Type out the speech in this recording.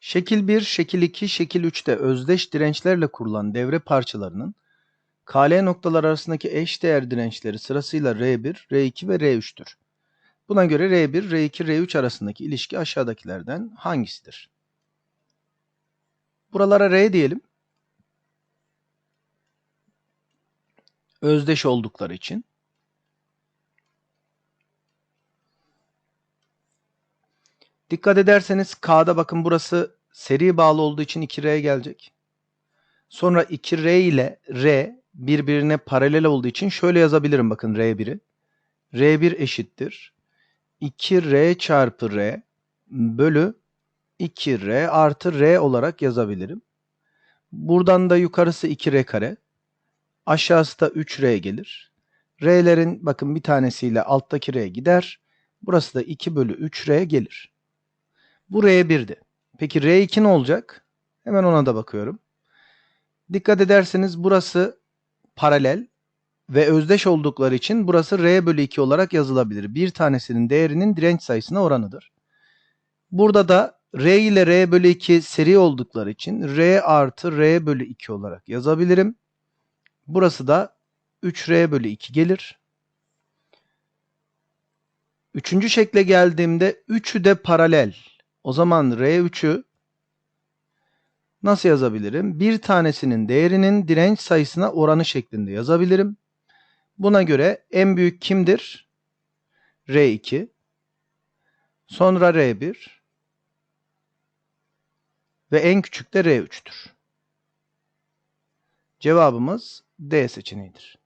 Şekil 1, şekil 2, şekil 3'te özdeş dirençlerle kurulan devre parçalarının KL noktalar arasındaki eş değer dirençleri sırasıyla R1, R2 ve R3'tür. Buna göre R1, R2, R3 arasındaki ilişki aşağıdakilerden hangisidir? Buralara R diyelim. Özdeş oldukları için. Dikkat ederseniz K'da bakın burası seri bağlı olduğu için 2R gelecek. Sonra 2R ile R birbirine paralel olduğu için şöyle yazabilirim bakın R1'i. R1 eşittir. 2R çarpı R bölü 2R artı R olarak yazabilirim. Buradan da yukarısı 2R kare. Aşağısı da 3R gelir. R'lerin bakın bir tanesiyle alttaki R gider. Burası da 2 bölü 3R gelir. Bu R1'di. Peki R2 ne olacak? Hemen ona da bakıyorum. Dikkat ederseniz burası paralel ve özdeş oldukları için burası R bölü 2 olarak yazılabilir. Bir tanesinin değerinin direnç sayısına oranıdır. Burada da R ile R bölü 2 seri oldukları için R artı R bölü 2 olarak yazabilirim. Burası da 3R bölü 2 gelir. Üçüncü şekle geldiğimde üçü de paralel. O zaman R3'ü nasıl yazabilirim? Bir tanesinin değerinin direnç sayısına oranı şeklinde yazabilirim. Buna göre en büyük kimdir? R2. Sonra R1. Ve en küçük de R3'tür. Cevabımız D seçeneğidir.